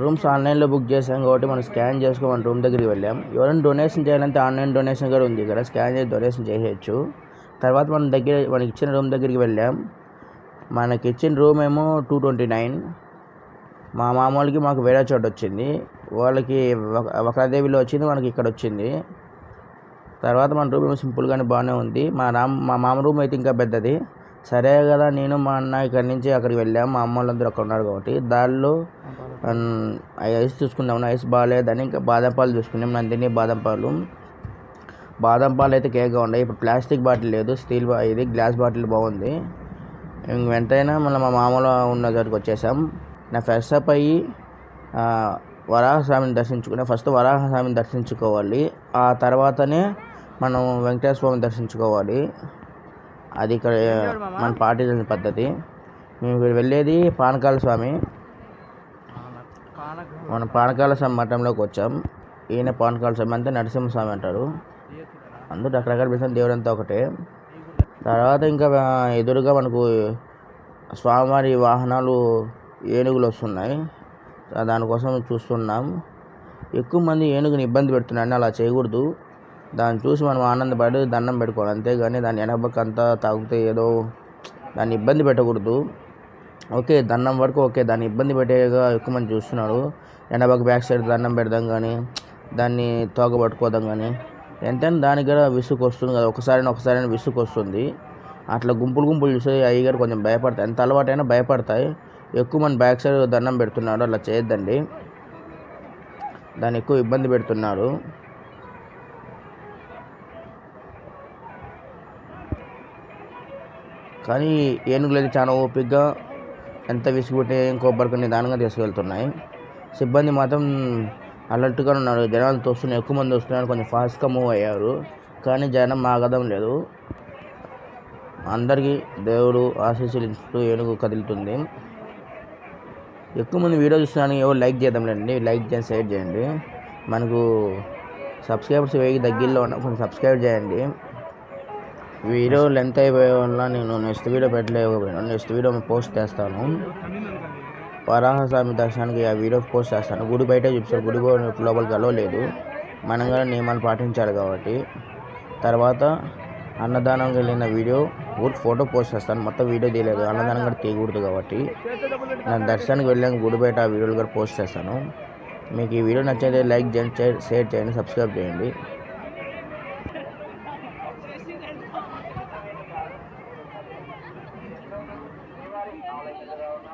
Rooms ఆన్లైన్లో book చేసాం కాబట్టి మనం స్కాన్ చేసుకోమని రూమ్ దగ్గరికి వెళ్ళాం. ఎవరైనా డొనేషన్ చేయాలంటే ఆన్లైన్ డొనేషన్ కూడా ఉంది ఇక్కడ. స్కాన్ చేసి డొనేషన్ చేయొచ్చు తర్వాత మనం దగ్గర మనకి ఇచ్చిన రూమ్ దగ్గరికి వెళ్ళాం. మనకి ఇచ్చిన రూమ్ ఏమో టూ ట్వంటీ నైన్. మా మామూలుకి మాకు వేరే చోట వచ్చింది. వాళ్ళకి వక- వచ్చింది మనకి ఇక్కడ వచ్చింది. తర్వాత మన రూమ్ ఏమో సింపుల్గానే బాగానే ఉంది. మా రామ్ మా మామ రూమ్ అయితే ఇంకా పెద్దది. సరే కదా నేను మా అన్న ఇక్కడి నుంచి అక్కడికి వెళ్ళాము మా అమ్మ వాళ్ళందరూ అక్కడ ఉన్నారు కాబట్టి దానిలో ఐస్ చూసుకున్నాము ఐస్ బాగాలేదని ఇంకా బాదం పాలు చూసుకున్నాం. నందిని బాదం పాలు. బాదం పాలు అయితే కేక్గా ఉన్నాయి. ఇప్పుడు ప్లాస్టిక్ బాటిల్ లేదు స్టీల్ ఇది గ్లాస్ బాటిల్ బాగుంది. ఇంక వెంటనే మళ్ళీ మా మామూలు ఉన్న దగ్గరికి వచ్చేసాం. నా ఫ్రెష్ అప్ అయ్యి వరాహస్వామిని దర్శించుకునే ఫస్ట్ వరాహస్వామిని దర్శించుకోవాలి. ఆ తర్వాతనే మనం వెంకటేశ్వర స్వామిని దర్శించుకోవాలి. అది ఇక్కడ మన పాటించిన పద్ధతి. మేము ఇక్కడ వెళ్ళేది పానకాల స్వామి. మనం పానకాల స్వామి మఠంలోకి వచ్చాం. ఈయన పానకాల స్వామి అంతే నరసింహస్వామి అంటారు. అందరూ రకరకాల పిలిచిన దేవుడు అంతా ఒకటే. తర్వాత ఇంకా ఎదురుగా మనకు స్వామివారి వాహనాలు ఏనుగులు వస్తున్నాయి. దానికోసం చూస్తున్నాం. ఎక్కువ మంది ఏనుగుని ఇబ్బంది పెడుతున్నారని అలా చేయకూడదు. దాన్ని చూసి మనం ఆనందపడి దండం పెట్టుకోవాలి. అంతేగాని దాని వెనకబక్క అంతా తాగితే ఏదో దాన్ని ఇబ్బంది పెట్టకూడదు. ఓకే దండం వరకు ఓకే దాన్ని ఇబ్బంది పెట్టేగా ఎక్కువ మంది చూస్తున్నారు. ఎండబాకు బ్యాక్ సైడ్ దండం పెడదాం కానీ దాన్ని తోక పట్టుకోదాం కానీ ఎంతైనా దానికి కూడా విసుగు వస్తుంది కదా ఒకసారి ఒకసారి విసుగు వస్తుంది. అట్లా గుంపులు గుంపులు చూస్తే అయ్యగారు కొంచెం భయపడతాయి ఎంత అలవాటైనా భయపడతాయి. ఎక్కువ మంది బ్యాక్ సైడ్ దండం పెడుతున్నాడు అలా చేయొద్దండి. దాన్ని ఎక్కువ ఇబ్బంది పెడుతున్నాడు కానీ ఏనుగులు అయితే చాలా ఓపికగా ఎంత విసిగిపెట్టి కొబ్బరికి నిదానంగా తీసుకెళ్తున్నాయి. సిబ్బంది మాత్రం అలర్ట్గా ఉన్నారు. జనాలు తోస్తున్నారు ఎక్కువ మంది వస్తున్నారు. కొంచెం ఫాస్ట్గా మూవ్ అయ్యారు. కానీ జనం ఆగదం లేదు. అందరికీ దేవుడు ఆశీస్సులు ఏనుగు కదులుతుంది. ఎక్కువ మంది వీడియో చూస్తున్నాను ఎవరు లైక్ చేద్దాంలేండి లైక్ చేసి షేర్ చేయండి. మనకు సబ్స్క్రైబర్స్ వెయ్యి దగ్గరలో ఉన్న కొంచెం సబ్స్క్రైబ్ చేయండి. వీడియో లెంత్ అయిపోయే వల్ల నేను నెక్స్ట్ వీడియో పెట్టలేకపోయాను నెక్స్ట్ వీడియో పోస్ట్ చేస్తాను. వరాహస్వామి దర్శనానికి ఆ వీడియో పోస్ట్ చేస్తాను. గుడి బయట చూపిస్తాను గుడి లోపలికి అలో లేదు మనం కూడా నియమాలు పాటించాలి కాబట్టి. తర్వాత అన్నదానంకి వెళ్ళిన వీడియో ఊరికి ఫోటో పోస్ట్ చేస్తాను. మొత్తం వీడియో తీయలేదు. అన్నదానం కూడా తీయకూడదు కాబట్టి. నేను దర్శనానికి వెళ్ళాక గుడి బయట ఆ వీడియోలు కూడా పోస్ట్ చేస్తాను. మీకు ఈ వీడియో నచ్చితే లైక్ చేయండి షేర్ చేయండి సబ్స్క్రైబ్ చేయండి.